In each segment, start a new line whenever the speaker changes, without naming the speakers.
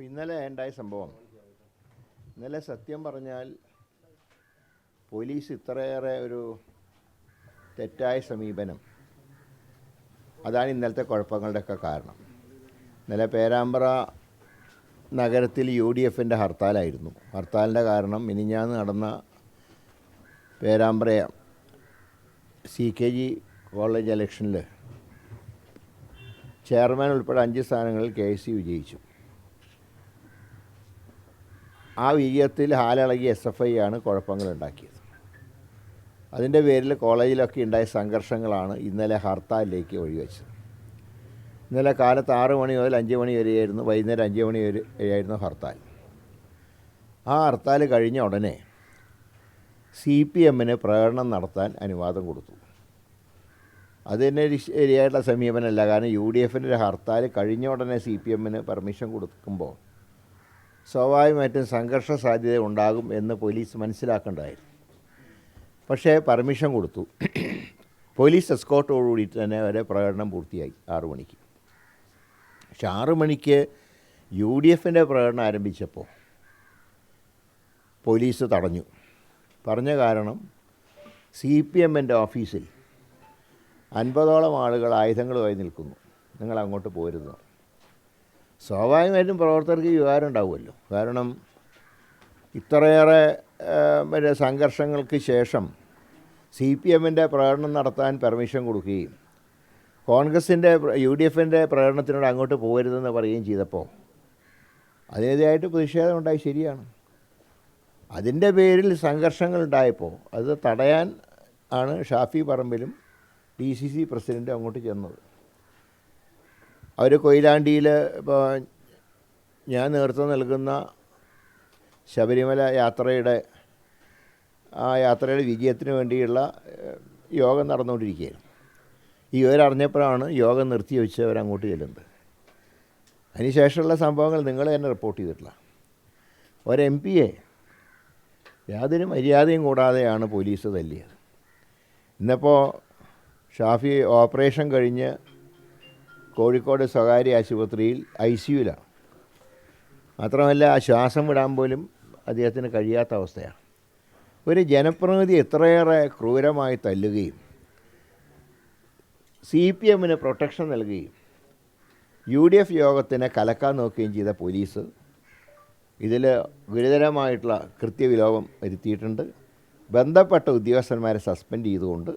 അപ്പോൾ ഇന്നലെ ഉണ്ടായ സംഭവം. ഇന്നലെ സത്യം പറഞ്ഞാൽ പോലീസ് ഇത്രയേറെ ഒരു തെറ്റായ സമീപനം. അതാണ് ഇന്നലത്തെ കുഴപ്പങ്ങളുടെയൊക്കെ കാരണം. ഇന്നലെ പേരാമ്പ്ര നഗരത്തിൽ യു ഡി എഫിന്റെ ഹർത്താലായിരുന്നു. ഹർത്താലിന്റെ കാരണം മിനിഞ്ഞാന്ന് നടന്ന Perambra C K G college ഇലക്ഷനിൽ ചെയർമാൻ ഉൾപ്പെടെ അഞ്ച് സ്ഥാനങ്ങളിൽ കെ എസ് സി വിജയിച്ചു. ആ വിജയത്തിൽ ഹാലിളകി എസ് എഫ് ഐ ആണ് കുഴപ്പങ്ങളുണ്ടാക്കിയത്. അതിന്റെ പേരിൽ കോളേജിലൊക്കെ ഉണ്ടായ സംഘർഷങ്ങളാണ് ഇന്നലെ ഹർത്താലിലേക്ക് ഒഴിവെച്ചത്. ഇന്നലെ കാലത്ത് ആറ് മണി മുതൽ അഞ്ച് മണി വരെയായിരുന്നു വൈകുന്നേരം അഞ്ച് മണി വരെയായിരുന്നു ഹർത്താൽ. ആ ഹർത്താൽ കഴിഞ്ഞ ഉടനെ സി പി എമ്മിന് പ്രകടനം നടത്താൻ അനുവാദം കൊടുത്തു. അത് തന്നെ ഒരു ശരിയായിട്ടുള്ള സമീപനമല്ല കാരണം യു ഡി എഫിന്റെ ഒരു ഹർത്താൽ കഴിഞ്ഞ ഉടനെ സി പി എമ്മിന് പെർമിഷൻ കൊടുക്കുമ്പോൾ സ്വാഭാവികമായിട്ടും സംഘർഷ സാധ്യത ഉണ്ടാകും എന്ന് പോലീസ് മനസ്സിലാക്കേണ്ടതായിരുന്നു. പക്ഷേ പെർമിഷൻ കൊടുത്തു. പോലീസ് എസ്കോട്ടോടുകൂടി തന്നെ അവരെ പ്രകടനം പൂർത്തിയായി ആറു മണിക്ക്. പക്ഷെ ആറു മണിക്ക് യു ഡി എഫിന്റെ പ്രകടനം ആരംഭിച്ചപ്പോൾ പോലീസ് തടഞ്ഞു. പറഞ്ഞ കാരണം സി പി എമ്മിന്റെ ഓഫീസിൽ അൻപതോളം ആളുകൾ ആയുധങ്ങളുമായി നിൽക്കുന്നു. നിങ്ങൾ അങ്ങോട്ട് പോരുന്നു സ്വാഭാവികമായിട്ടും പ്രവർത്തകർക്ക് വികാരം ഉണ്ടാവുമല്ലോ. കാരണം ഇത്രയേറെ മറ്റേ സംഘർഷങ്ങൾക്ക് ശേഷം സി പി എമ്മിന്റെ പ്രകടനം നടത്താൻ പെർമിഷൻ കൊടുക്കുകയും കോൺഗ്രസിന്റെ യു ഡി എഫിന്റെ പ്രകടനത്തിനോട് അങ്ങോട്ട് പോകരുതെന്ന് പറയുകയും ചെയ്തപ്പോൾ അതിനെതിരായിട്ട് പ്രതിഷേധം ഉണ്ടായി ശരിയാണ്. അതിന്റെ പേരിൽ സംഘർഷങ്ങൾ ഉണ്ടായപ്പോൾ അത് തടയാൻ ആണ് ഷാഫി പറമ്പിലും ഡി സി സി പ്രസിഡന്റും അങ്ങോട്ട് ചെന്നത്. അവർ കൊയിലാണ്ടിയിൽ ഇപ്പോൾ ഞാൻ നേതൃത്വം നൽകുന്ന ശബരിമല യാത്രയുടെ ആ യാത്രയുടെ വിജയത്തിന് വേണ്ടിയുള്ള യോഗം നടന്നുകൊണ്ടിരിക്കുകയായിരുന്നു ഈ ഇവരറിഞ്ഞപ്പോഴാണ് യോഗം നിർത്തി വെച്ചവർ അങ്ങോട്ട് ചെല്ലുന്നത്. അതിനുശേഷമുള്ള സംഭവങ്ങൾ നിങ്ങൾ തന്നെ റിപ്പോർട്ട് ചെയ്തിട്ടില്ല. ഒരു എം പിയെ യാതൊരു മര്യാദയും കൂടാതെയാണ് പോലീസ് തല്ലിയത്. ഇന്നിപ്പോൾ ഷാഫി ഓപ്പറേഷൻ കഴിഞ്ഞ് കോഴിക്കോട് സ്വകാര്യ ആശുപത്രിയിൽ ഐ സിയുലാണ് മാത്രമല്ല ശ്വാസം വിടാൻ പോലും അദ്ദേഹത്തിന് കഴിയാത്ത അവസ്ഥയാണ്. ഒരു ജനപ്രതിനിധി എത്രയേറെ ക്രൂരമായി തല്ലുകയും സി പി എമ്മിന് പ്രൊട്ടക്ഷൻ നൽകുകയും യു ഡി എഫ് യോഗത്തിനെ കലക്കാൻ നോക്കുകയും ചെയ്ത പോലീസ് ഇതിൽ ഗുരുതരമായിട്ടുള്ള കൃത്യവിലോപം വരുത്തിയിട്ടുണ്ട്. ബന്ധപ്പെട്ട ഉദ്യോഗസ്ഥന്മാരെ സസ്പെൻഡ് ചെയ്തുകൊണ്ട്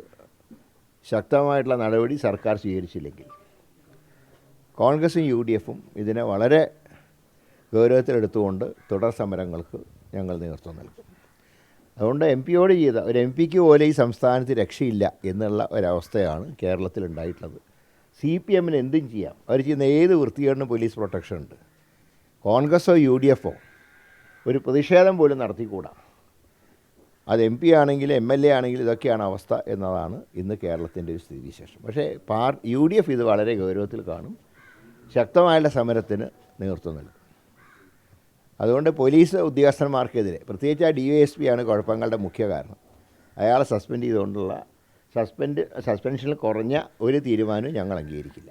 ശക്തമായിട്ടുള്ള നടപടി സർക്കാർ സ്വീകരിച്ചില്ലെങ്കിൽ കോൺഗ്രസും യു ഡി എഫും ഇതിനെ വളരെ ഗൗരവത്തിലെടുത്തുകൊണ്ട് തുടർ സമരങ്ങൾക്ക് ഞങ്ങൾ നേതൃത്വം നൽകും. അതുകൊണ്ട് എം പിയോട് ചെയ്ത ഒരു എം പിക്ക് പോലെ ഈ സംസ്ഥാനത്ത് രക്ഷയില്ല എന്നുള്ള ഒരവസ്ഥയാണ് കേരളത്തിൽ ഉണ്ടായിട്ടുള്ളത്. സി പി എമ്മിന് എന്തും ചെയ്യാം. അവർ ചെയ്യുന്ന ഏത് വൃത്തികേടിനും പോലീസ് പ്രൊട്ടക്ഷൻ ഉണ്ട്. കോൺഗ്രസോ യു ഡി എഫോ ഒരു പ്രതിഷേധം പോലും നടത്തിക്കൂടാ. അത് എം പി ആണെങ്കിൽ എം എൽ എ ആണെങ്കിൽ ഇതൊക്കെയാണ് അവസ്ഥ എന്നതാണ് ഇന്ന് കേരളത്തിന്റെ ഒരു സ്ഥിതിവിശേഷം. പക്ഷേ പാർ യു ഡി എഫ് ഇത് വളരെ ഗൗരവത്തിൽ കാണും. ശക്തമായുള്ള സമരത്തിന് നേതൃത്വം നൽകും. അതുകൊണ്ട് പോലീസ് ഉദ്യോഗസ്ഥന്മാർക്കെതിരെ പ്രത്യേകിച്ച് ആ ഡി വൈ എസ് പി ആണ് കുഴപ്പങ്ങളുടെ മുഖ്യ കാരണം. അയാളെ സസ്പെൻഡ് ചെയ്തുകൊണ്ടുള്ള സസ്പെൻഡ് സസ്പെൻഷനിൽ കുറഞ്ഞ ഒരു തീരുമാനവും ഞങ്ങൾ അംഗീകരിക്കില്ല.